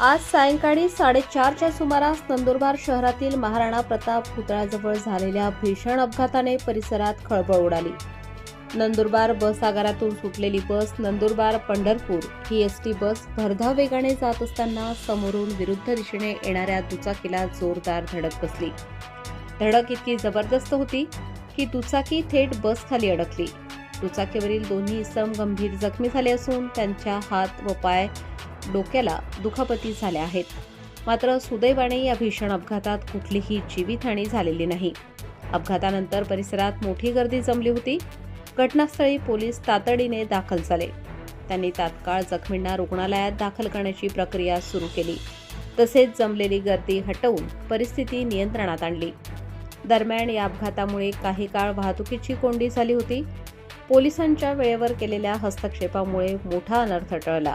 आज सायंकाळी साडेचारच्या सुमारास नंदुरबार शहरातील महाराणा प्रताप पुतळ्याजवळ झालेल्या भीषण अपघाताने परिसरात खळबळ उडाली. नंदुरबार बस आगारातून सुटलेली बस नंदुरबार पंढरपूर ही एस टी बस भरधाव वेगाने जात असताना समोरून विरुद्ध दिशेने येणाऱ्या दुचाकीला जोरदार धडक बसली. धडक इतकी जबरदस्त होती की दुचाकी थेट बस खाली अडकली. दुचाकीवरील दोन्ही इसम गंभीर जखमी झाले असून त्यांच्या हात व पाय डोक्याला दुखापती झाल्या आहेत. मात्र सुदैवाने या भीषण अपघातात कुठलीही जीवितहानी झालेली नाही. अपघातानंतर परिसरात मोठी गर्दी जमली होती. घटनास्थळी पोलीस तातडीने दाखल झाले. त्यांनी तात्काळ जखमींना रुग्णालयात दाखल करण्याची प्रक्रिया सुरू केली. तसेच जमलेली गर्दी हटवून परिस्थिती नियंत्रणात आणली. दरम्यान या अपघातामुळे काही काळ वाहतुकीची कोंडी झाली होती. पोलिसांच्या वेळेवर केलेल्या हस्तक्षेपामुळे मोठा अनर्थ टळला.